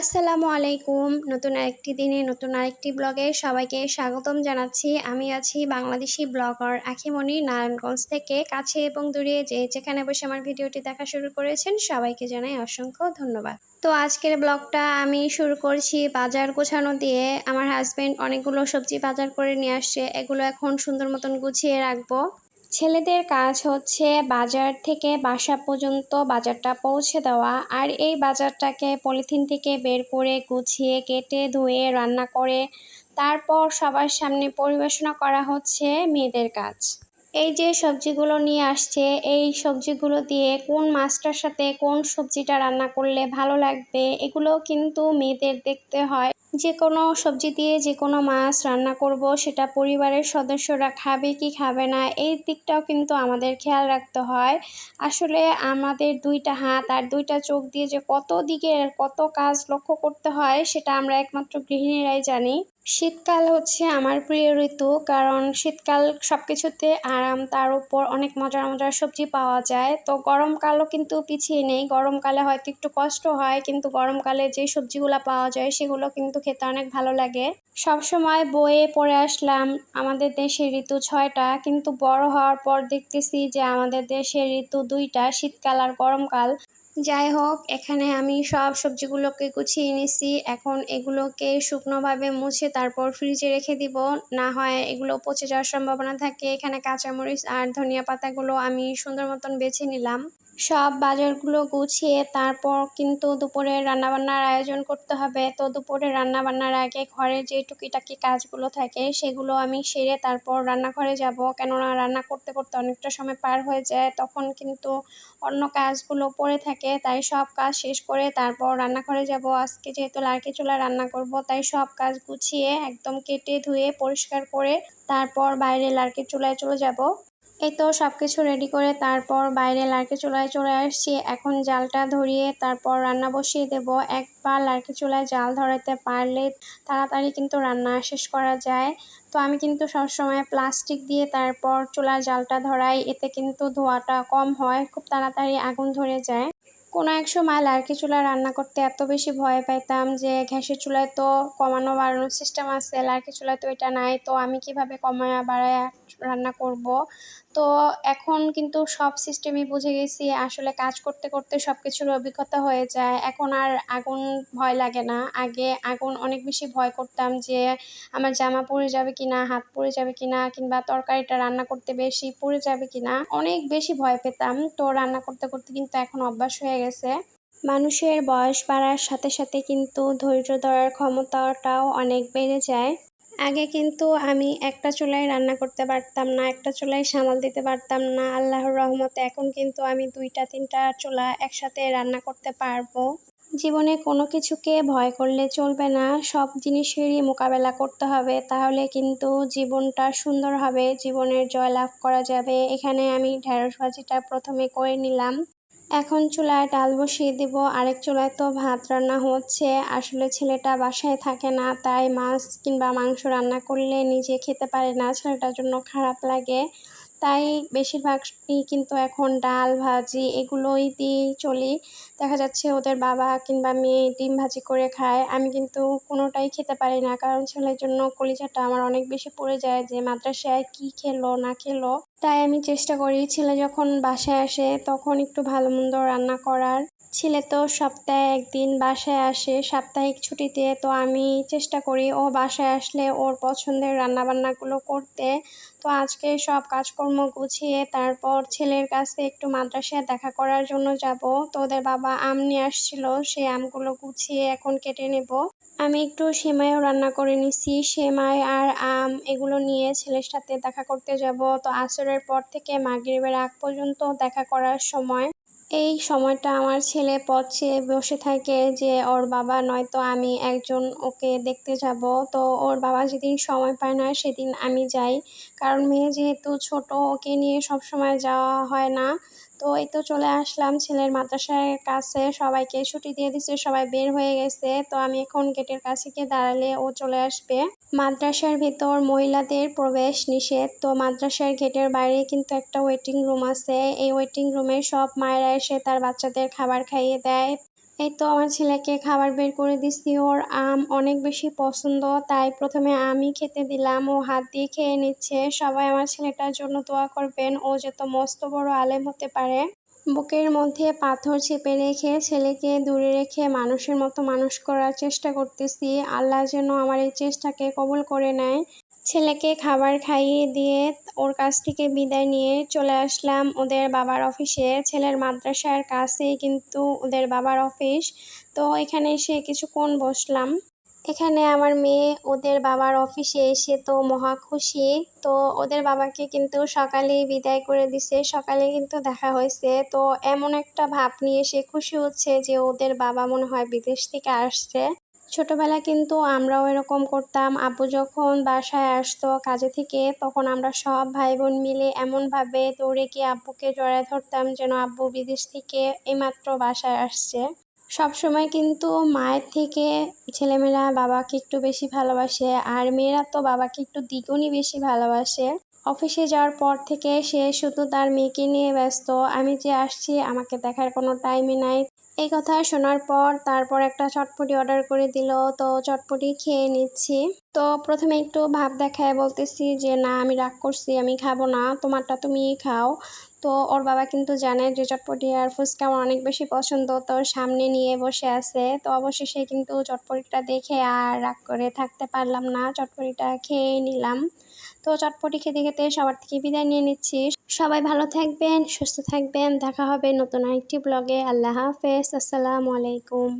আসসালামু আলাইকুম। নতুন আরেকটি দিনে নতুন আরেকটি ব্লগে সবাইকে স্বাগতম জানাচ্ছি। আমি আছি বাংলাদেশি ব্লগার আখিমণি নারায়ণগঞ্জ থেকে কাছে এবং দূরে যে যেখানে বসে আমার ভিডিওটি দেখা শুরু করেছেন সবাইকে জানাই অসংখ্য ধন্যবাদ। তো আজকের ব্লগটা আমি শুরু করছি বাজার গোছানো দিয়ে। আমার হাজবেন্ড অনেকগুলো সবজি বাজার করে নিয়ে আসছে। এগুলো এখন সুন্দর মতন গুছিয়ে রাখব। ছেলেদের কাজ হচ্ছে বাজার থেকে বাসা পর্যন্ত বাজারটা পৌঁছে দেওয়া আর এই বাজারটাকে পলিথিন থেকে বের করে গুছিয়ে কেটে ধুয়ে রান্না করে, তারপর সবার সামনে পরিবেশনা করা হচ্ছে মেয়েদের কাজ। এই যে সবজিগুলো নিয়ে আসছে, এই সবজিগুলো দিয়ে কোন মাছটার সাথে কোন সবজিটা রান্না করলে ভালো লাগবে, এগুলো কিন্তু মেয়েদের দেখতে হয়। যে কোনো সবজি দিয়ে যে কোনো মাছ রান্না করব, সেটা পরিবারের সদস্যরা খাবে কি খাবে না, এই দিকটাও কিন্তু আমাদের খেয়াল রাখতে হয়। আসলে আমাদের দুইটা হাত আর দুইটা চোখ দিয়ে যে কত দিকের কত কাজ লক্ষ্য করতে হয়, সেটা আমরা একমাত্র গৃহিণীরাই জানি। শীতকাল হচ্ছে আমার প্রিয় ঋতু, কারণ শীতকাল সব কিছুতে আরাম, তার উপর অনেক মজার মজার সবজি পাওয়া যায়। তো গরমকালও কিন্তু পিছিয়ে নেই। গরমকালে হয়তো একটু কষ্ট হয়, কিন্তু গরমকালে যে সবজিগুলো পাওয়া যায়, সেগুলো কিন্তু খেতে অনেক ভালো লাগে। সবসময় বইয়ে পড়ে আসলাম আমাদের দেশের ঋতু ছয়টা, কিন্তু বড় হওয়ার পর দেখতেছি যে আমাদের দেশের ঋতু দুইটা, শীতকাল আর গরমকাল। যাই হোক, এখানে আমি সব সবজিগুলোকে গুছিয়ে নিছি। এখন এগুলোকে শুকনোভাবে মুছে তারপর ফ্রিজে রেখে দিব। না হয় এগুলো পচে যাওয়ার সম্ভাবনা থাকে। এখানে কাঁচামরিচ আর ধনিয়া পাতাগুলো আমি সুন্দর মতন বেছে নিলাম। সব বাজারগুলো গুছিয়ে তারপর কিন্তু দুপুরে রান্নাবান্নার আয়োজন করতে হবে। তো দুপুরে রান্নাবান্নার আগে ঘরে যে টুকিটাকি কাজগুলো থাকে সেগুলো আমি সেরে তারপর রান্নাঘরে যাব। কেননা রান্না করতে করতে অনেকটা সময় পার হয়ে যায়, তখন কিন্তু অন্য কাজগুলো পড়ে থাকে, তাই সব কাজ শেষ করে তারপর রান্নাঘরে যাব। আজকে যেহেতু লার্কি চুলা রান্না করব, তাই সব কাজ গুছিয়ে একদম কেটে ধুয়ে পরিষ্কার করে তারপর বাইরে লার্কি চুলায় চলে যাব। এই তো সব কিছু রেডি করে তারপর বাইরে লার্কে চুলায় চলে আসছি। এখন জালটা ধরিয়ে তারপর রান্না বসিয়ে দেব। একবার লার্কে চুলায় জাল ধরাতে পারলে তাড়াতাড়ি কিন্তু রান্না শেষ করা যায়। তো আমি কিন্তু সবসময় প্লাস্টিক দিয়ে তারপর চুলার জালটা ধরাই, এতে কিন্তু ধোয়াটা কম হয়, খুব তাড়াতাড়ি আগুন ধরে যায়। কোনো এক সময় লার্কি চুলা রান্না করতে এত বেশি ভয় পাইতাম যে ঘ্যাসের চুলায় তো কমানো বাড়ানোর সিস্টেম আছে লার্কি চুলায় তো এটা নাই, তো আমি কীভাবে কমায়া বাড়ায়া রান্না করব? তো এখন কিন্তু সব সিস্টেমই বুঝে গেছি, আসলে কাজ করতে করতে সব কিছুর অভিজ্ঞতা হয়ে যায়। এখন আর আগুন ভয় লাগে না। আগে আগুন অনেক বেশি ভয় করতাম যে আমার জামা পড়ে যাবে কিনা, হাত পড়ে যাবে কিনা, কিংবা তরকারিটা রান্না করতে বেশি পড়ে যাবে কিনা, অনেক বেশি ভয় পেতাম। তো রান্না করতে করতে কিন্তু এখন অভ্যাস হয়ে গেছে। মানুষের বয়স বাড়ার সাথে সাথে কিন্তু ধৈর্য ধরার ক্ষমতাটাও অনেক বেড়ে যায়। আগে কিন্তু আমি একটা চুলায় রান্না করতে পারতাম না, একটা চুলায় সামাল দিতে পারতাম না। আল্লাহর রহমতে এখন কিন্তু আমি দুইটা, তিনটা চুলা একসাথে রান্না করতে পারব। জীবনে কোনো কিছুকে ভয় করলে চলবে না, সব জিনিসেরই মোকাবেলা করতে হবে। তাহলে কিন্তু জীবনটা সুন্দর হবে, জীবনের জয় লাভ করা যাবে। এখানে আমি ঢেঁড়স ভাজিটা প্রথমে করে নিলাম। এখন চুলায় ডাল বসিয়ে দেব। আরেক চুলায় তো ভাত রান্না হচ্ছে। আসলে ছেলেটা বাসায় থাকে না, তাই মাছ কিংবা মাংস রান্না করলে নিজে খেতে পারে না। ছেলেটার জন্য খারাপ লাগে। তাই বেশিরভাগই কিন্তু এখন ডাল ভাজি এগুলোই দিয়েই চলি। দেখা যাচ্ছে ওদের বাবা কিংবা মেয়ে ডিম ভাজি করে খায়। আমি কিন্তু কোনোটাই খেতে পারি না। কারণ ছেলের জন্য কলিজাটা আমার অনেক বেশি পড়ে যায় যে মাদ্রাসায় কি খেলো, না খেলো। তাই আমি চেষ্টা করি ছেলে যখন বাসায় আসে তখন একটু ভালো মন্দ রান্না করার। ছেলে তো সপ্তাহে একদিন বাসায় আসে, সাপ্তাহিক ছুটিতে। তো আমি চেষ্টা করি ও বাসায় আসলে ওর পছন্দের রান্নাবান্নাগুলো করতে। তো আজকে সব কাজকর্ম গুছিয়ে তারপর ছেলের কাছে একটু মাদ্রাসায় দেখা করার জন্য যাব। তো ওদের বাবা আম নিয়ে আসছিল, সেই আমগুলো গুছিয়ে এখন কেটে নেব। আমি একটু সেমাইও রান্না করে নিছি, সেমাই আর আম এগুলো নিয়ে ছেলের সাথে দেখা করতে যাব। তো আসরের পর থেকে মাগরিবের আগ পর্যন্ত দেখা করার সময় এই সময়টা আমার ছেলে পথ চেয়ে বসে থাকে যে, ওর বাবা নয়তো আমি একজন ওকে দেখতে যাব। তো ওর বাবা যেদিন সময় পায় না, সেদিন আমি যাই। কারণ মেয়ে যেহেতু ছোট, ওকে নিয়ে সব সময় যাওয়া হয় না। তো এই তো চলে আসলাম ছেলের মাদ্রাসার কাছে। সবাইকে ছুটি দিয়ে দিচ্ছে সবাই বের হয়ে গেছে। তো আমি এখন গেটের কাছে গিয়ে দাঁড়ালে ও চলে আসবে। মাদ্রাসার ভিতর মহিলাদের প্রবেশ নিষেধ। তো মাদ্রাসার গেটের বাইরে কিন্তু একটা ওয়েটিং রুম আছে। এই ওয়েটিং রুমে সব মায়েরা এসে তার বাচ্চাদের খাবার খাইয়ে দেয়। এই তো আমার ছেলেকে খাবার বের করে দিচ্ছি ওর আম অনেক বেশি পছন্দ, তাই প্রথমে আমি খেতে দিলাম। ও হাত দিয়ে খেয়ে নিচ্ছে। সবাই আমার ছেলেটার জন্য দোয়া করবেন। ও যত মস্ত বড় আলেম হতে পারে। বুকের মধ্যে পাথর চেপে রেখে ছেলেকে দূরে রেখে মানুষের মতো মানুষ করার চেষ্টা করতেছি। আল্লাহ যেন আমার এই চেষ্টাকে কবুল করে নেয়। ছেলেকে খাবার খাইয়ে দিয়ে ওর কাছ থেকে বিদায় নিয়ে চলে আসলাম ওদের বাবার অফিসে। ছেলের মাদ্রাসার কাছেই কিন্তু ওদের বাবার অফিস। তো এখানে এসে কিছুক্ষণ বসলাম। এখানে আমার মেয়ে ওদের বাবার অফিসে এসে তো মহা খুশি। তো ওদের বাবাকে কিন্তু সকালেই বিদায় করে দিছে। সকালে কিন্তু দেখা হয়েছে। তো এমন একটা ভাব নিয়ে সে খুশি হচ্ছে যে ওদের বাবা মনে হয় বিদেশ থেকে আসছে। ছোটবেলা কিন্তু আমরাও এরকম করতাম। আব্বু যখন বাসায় আসতো কাজে থেকে, তখন আমরা সব ভাই বোন মিলে এমনভাবে দৌড়ে গিয়ে আব্বুকে জড়ায় ধরতাম যেন আব্বু বিদেশ থেকে এইমাত্র বাসায় আসছে। সব সময় কিন্তু মায়ের থেকে ছেলেমেয়েরা বাবাকে একটু বেশি ভালোবাসে, আর মেয়েরা তো বাবাকে একটু দ্বিগুণই বেশি ভালোবাসে। অফিসে যাওয়ার পর থেকে সে শুধু তার মেয়েকে নিয়ে ব্যস্ত। আমি যে আসছি, আমাকে দেখার কোনো টাইমই নাই। এই কথা শোনার পর তারপর একটা চটপটি অর্ডার করে দিল তো চটপটি খেয়ে নিচ্ছি। তো প্রথমে একটু ভাব দেখায় বলতেছি যে, না, আমি রাগ করছি, আমি খাব না, তোমারটা তুমি খাও। তো ওর বাবা কিন্তু জানে যে, চটপটি আর ফুচকা আমার অনেক বেশি পছন্দ। তো সামনে নিয়ে বসে আছে। তো অবশেষে কিন্তু চটপটিটা দেখে আর রাগ করে থাকতে পারলাম না, চটপটিটা খেয়ে নিলাম। তো চটপটি খেতে খেতে সবার থেকে বিদায় নিয়ে নিচ্ছি। সবাই ভালো থাকবেন, সুস্থ থাকবেন। দেখা হবে নতুন আরেকটি ব্লগে আল্লাহ হাফেজ। আসসালামু আলাইকুম।